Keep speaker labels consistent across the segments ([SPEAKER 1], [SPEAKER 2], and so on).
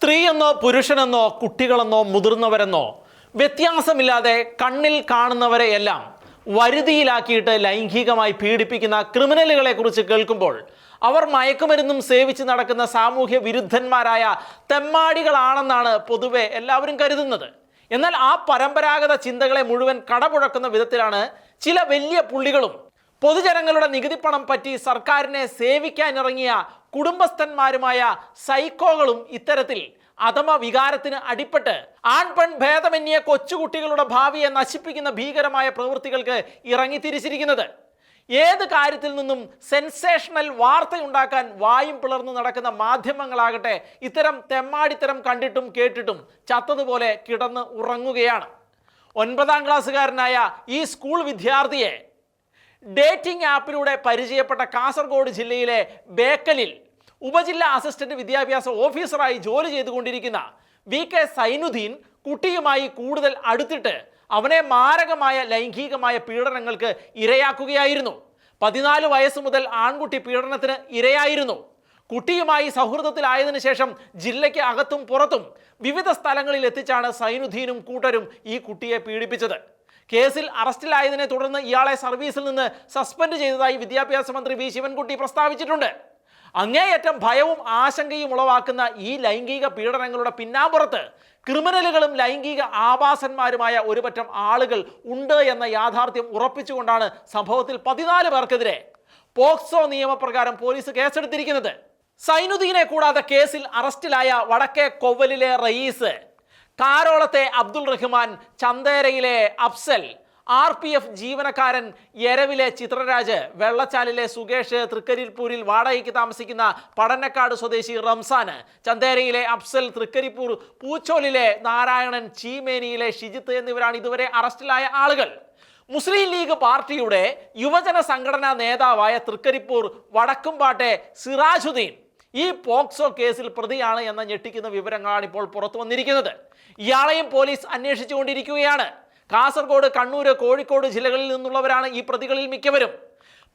[SPEAKER 1] സ്ത്രീയെന്നോ പുരുഷനെന്നോ കുട്ടികളെന്നോ മുതിർന്നവരെന്നോ വ്യത്യാസമില്ലാതെ കണ്ണിൽ കാണുന്നവരെ എല്ലാം വരുതിയിലാക്കിയിട്ട് ലൈംഗികമായി പീഡിപ്പിക്കുന്ന ക്രിമിനലുകളെ കുറിച്ച് കേൾക്കുമ്പോൾ അവർ മയക്കുമരുന്നും സേവിച്ച് നടക്കുന്ന സാമൂഹ്യ വിരുദ്ധന്മാരായ തെമ്മാടികളാണെന്നാണ് പൊതുവെ എല്ലാവരും കരുതുന്നത്. എന്നാൽ ആ പരമ്പരാഗത ചിന്തകളെ മുഴുവൻ കടപുഴക്കുന്ന വിധത്തിലാണ് ചില വലിയ പുള്ളികളും പൊതുജനങ്ങളുടെ നികുതി പണം പറ്റി സർക്കാരിനെ സേവിക്കാനിറങ്ങിയ കുടുംബസ്ഥന്മാരുമായ സൈക്കോകളും ഇത്തരത്തിൽ അധമ വികാരത്തിന് അടിപ്പെട്ട് ആൺപെൺ ഭേദമന്യ കൊച്ചുകുട്ടികളുടെ ഭാവിയെ നശിപ്പിക്കുന്ന ഭീകരമായ പ്രവൃത്തികൾക്ക് ഇറങ്ങിത്തിരിച്ചിരിക്കുന്നത്. ഏത് കാര്യത്തിൽ നിന്നും സെൻസേഷണൽ വാർത്തയുണ്ടാക്കാൻ വായും പിളർന്നു നടക്കുന്ന മാധ്യമങ്ങളാകട്ടെ ഇത്തരം തെമ്മാടിത്തരം കണ്ടിട്ടും കേട്ടിട്ടും ചത്തതുപോലെ കിടന്ന് ഉറങ്ങുകയാണ്. ഒൻപതാം ക്ലാസ്സുകാരനായ ഈ സ്കൂൾ വിദ്യാർത്ഥിയെ ഡേറ്റിംഗ് ആപ്പിലൂടെ പരിചയപ്പെട്ട കാസർഗോഡ് ജില്ലയിലെ ബേക്കലിൽ ഉപജില്ലാ അസിസ്റ്റന്റ് വിദ്യാഭ്യാസ ഓഫീസറായി ജോലി ചെയ്തുകൊണ്ടിരിക്കുന്ന വി കെ സൈനുദ്ദീൻ കുട്ടിയുമായി കൂടുതൽ അടുത്തിട്ട് അവനെ മാരകമായ ലൈംഗികമായ പീഡനങ്ങൾക്ക് ഇരയാക്കുകയായിരുന്നു. പതിനാല് വയസ്സ് മുതൽ ആൺകുട്ടി പീഡനത്തിന് ഇരയായിരുന്നു. കുട്ടിയുമായി സൗഹൃദത്തിലായതിനു ശേഷം ജില്ലയ്ക്ക് അകത്തും പുറത്തും വിവിധ സ്ഥലങ്ങളിൽ എത്തിച്ചാണ് സൈനുദ്ദീനും കൂട്ടരും ഈ കുട്ടിയെ പീഡിപ്പിച്ചത്. കേസിൽ അറസ്റ്റിലായതിനെ തുടർന്ന് ഇയാളെ സർവീസിൽ നിന്ന് സസ്പെൻഡ് ചെയ്തതായി വിദ്യാഭ്യാസ മന്ത്രി വി ശിവൻകുട്ടി പ്രസ്താവിച്ചിട്ടുണ്ട്. അങ്ങേയറ്റം ഭയവും ആശങ്കയും ഉളവാക്കുന്ന ഈ ലൈംഗിക പീഡനങ്ങളുടെ പിന്നാമ്പുറത്ത് ക്രിമിനലുകളും ലൈംഗിക ആവാസന്മാരുമായ ഒരുപറ്റം ആളുകൾ ഉണ്ട് എന്ന യാഥാർത്ഥ്യം ഉറപ്പിച്ചുകൊണ്ടാണ് സംഭവത്തിൽ പതിനാല് പേർക്കെതിരെ പോക്സോ നിയമപ്രകാരം പോലീസ് കേസെടുത്തിരിക്കുന്നത്. സൈനുദ്ദീനെ കൂടാതെ കേസിൽ അറസ്റ്റിലായ വടക്കേ കൊവ്വലിലെ റയീസ് കാരോളത്തെ അബ്ദുൾ റഹ്മാൻ ചന്തേരയിലെ അഫ്സൽ ആർ പി എഫ് ജീവനക്കാരൻ എരവിലെ ചിത്രരാജ് വെള്ളച്ചാലിലെ സുകേഷ് തൃക്കരിപ്പൂരിൽ വാടകയ്ക്ക് താമസിക്കുന്ന പടന്നക്കാട് സ്വദേശി റംസാന് ചന്തേരയിലെ അഫ്സൽ തൃക്കരിപ്പൂർ പൂച്ചോലിലെ നാരായണൻ ചീമേനിയിലെ ഷിജിത്ത് എന്നിവരാണ് ഇതുവരെ അറസ്റ്റിലായ ആളുകൾ. മുസ്ലിം ലീഗ് പാർട്ടിയുടെ യുവജന സംഘടനാ നേതാവായ തൃക്കരിപ്പൂർ വടക്കുംപാട്ടെ സിറാജുദ്ദീൻ ഈ പോക്സോ കേസിൽ പ്രതിയാണ് എന്ന ഞെട്ടിക്കുന്ന വിവരങ്ങളാണ് ഇപ്പോൾ പുറത്തു വന്നിരിക്കുന്നത്. ഇയാളെയും പോലീസ് അന്വേഷിച്ചുകൊണ്ടിരിക്കുകയാണ് കാസർഗോഡ് കണ്ണൂര് കോഴിക്കോട് ജില്ലകളിൽ നിന്നുള്ളവരാണ് ഈ പ്രതികളിൽ മിക്കവരും.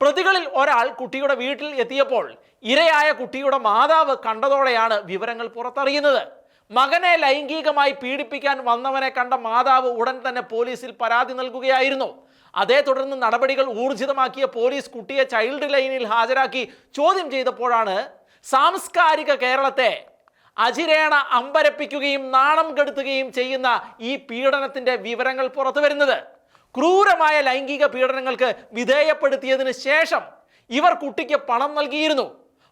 [SPEAKER 1] പ്രതികളിൽ ഒരാൾ കുട്ടിയുടെ വീട്ടിൽ എത്തിയപ്പോൾ ഇരയായ കുട്ടിയുടെ മാതാവ് കണ്ടതോടെയാണ് വിവരങ്ങൾ പുറത്തറിയുന്നത്. മകനെ ലൈംഗികമായി പീഡിപ്പിക്കാൻ വന്നവനെ കണ്ട മാതാവ് ഉടൻ തന്നെ പോലീസിൽ പരാതി നൽകുകയായിരുന്നു. അതേ തുടർന്ന് നടപടികൾ ഊർജിതമാക്കിയ പോലീസ് കുട്ടിയെ ചൈൽഡ് ലൈനിൽ ഹാജരാക്കി. ചോദ്യം ചെയ്തപ്പോഴാണ് സാംസ്കാരിക കേരളത്തെ അജിരേണ അമ്പരപ്പിക്കുകയും നാണം കെടുത്തുകയും ചെയ്യുന്ന ഈ പീഡനത്തിന്റെ വിവരങ്ങൾ പുറത്തു വരുന്നത്. ക്രൂരമായ ലൈംഗിക പീഡനങ്ങൾക്ക് വിധേയപ്പെടുത്തിയതിനു ശേഷം ഇവർ കുട്ടിക്ക് പണം നൽകിയിരുന്നു.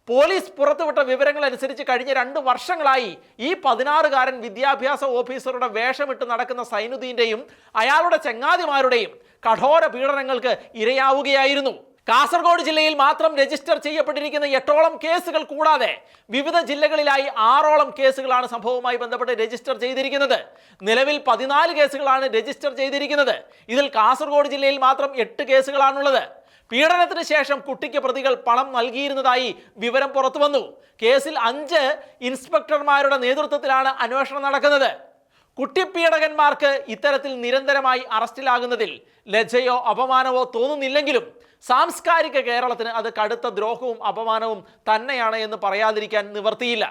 [SPEAKER 1] പോലീസ് പുറത്തുവിട്ട വിവരങ്ങൾ അനുസരിച്ച് കഴിഞ്ഞ രണ്ട് വർഷങ്ങളായി ഈ പതിനാറുകാരൻ വിദ്യാഭ്യാസ ഓഫീസറുടെ വേഷമിട്ട് നടക്കുന്ന സൈനുദ്ദീന്റെയും അയാളുടെ ചങ്ങാതിമാരുടെയും കഠോര പീഡനങ്ങൾക്ക് ഇരയാവുകയായിരുന്നു. കാസർഗോഡ് ജില്ലയിൽ മാത്രം രജിസ്റ്റർ ചെയ്യപ്പെട്ടിരിക്കുന്ന എട്ടോളം കേസുകൾ കൂടാതെ വിവിധ ജില്ലകളിലായി ആറോളം കേസുകളാണ് സംഭവവുമായി ബന്ധപ്പെട്ട് രജിസ്റ്റർ ചെയ്തിരിക്കുന്നത്. നിലവിൽ പതിനാല് കേസുകളാണ് രജിസ്റ്റർ ചെയ്തിരിക്കുന്നത്. ഇതിൽ കാസർഗോഡ് ജില്ലയിൽ മാത്രം എട്ട് കേസുകളാണുള്ളത്. പീഡനത്തിന് ശേഷം കുട്ടിക്ക് പ്രതികൾ പണം നൽകിയിരുന്നതായി വിവരം പുറത്തുവന്നു. കേസിൽ അഞ്ച് ഇൻസ്പെക്ടർമാരുടെ നേതൃത്വത്തിലാണ് അന്വേഷണം നടക്കുന്നത്. കുട്ടിപ്പീഡകന്മാർക്ക് ഇത്തരത്തിൽ നിരന്തരമായി അറസ്റ്റിലാകുന്നതിൽ ലജ്ജയോ അപമാനമോ തോന്നുന്നില്ലെങ്കിലും സാംസ്കാരിക കേരളത്തിന് അത് കടുത്ത ദ്രോഹവും അപമാനവും തന്നെയാണ് എന്ന് പറയാതിരിക്കാൻ നിവർത്തിയില്ല.